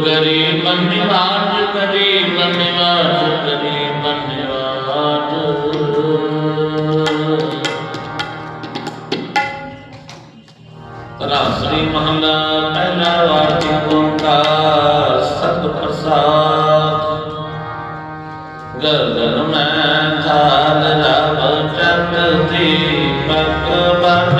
ਕਰੀ ਮੰਨਿਵਾਜ ਕਰੀ ਮੰਨਿਵਾਜ ਕਰੀ ਮੰਨਿਵਾਜ ਰਾਸਰੀ ਮਹਲਾ ਪਹਿਲਾ ਵਾਰਤੀ ਓੰਕਾਰ ਸਤ ਪ੍ਰਸਾਦ ਗਰਦਨ ਮੈਂ ਥਾਲ ਰਬ ਚੰਦ ਦੀਪਕ ਬਨ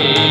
Yeah.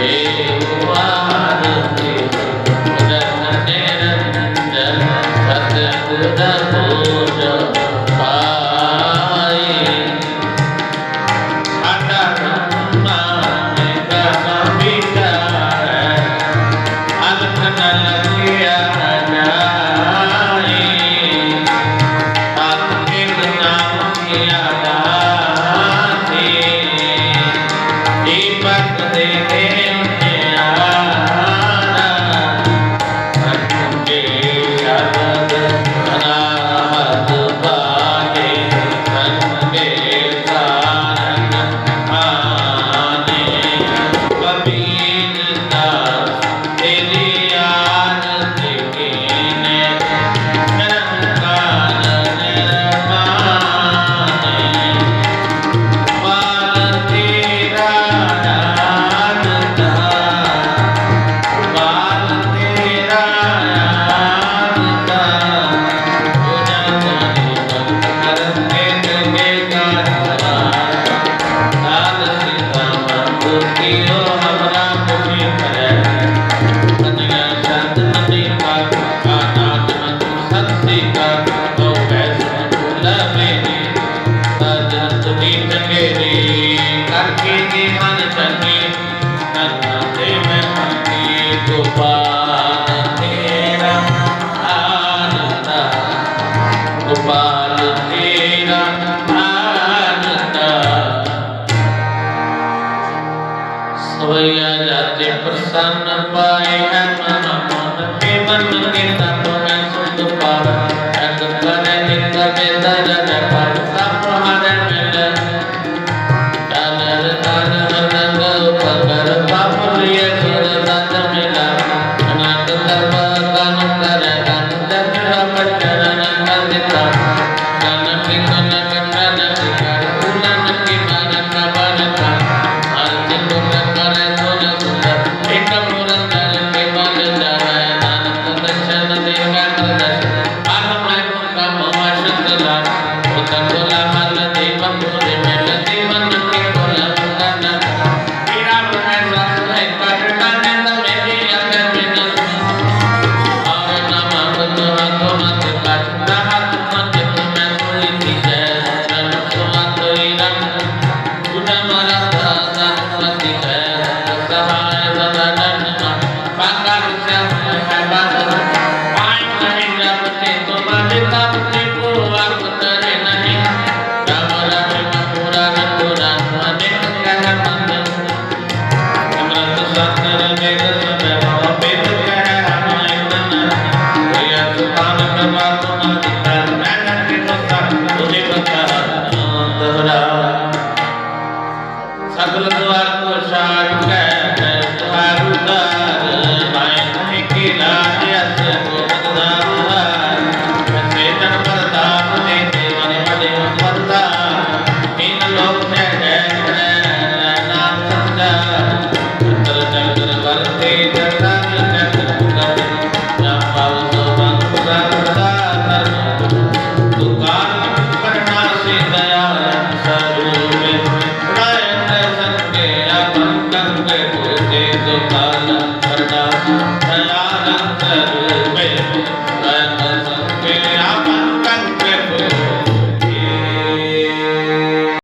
Amen. Thank you. ਮਨ ਕੇ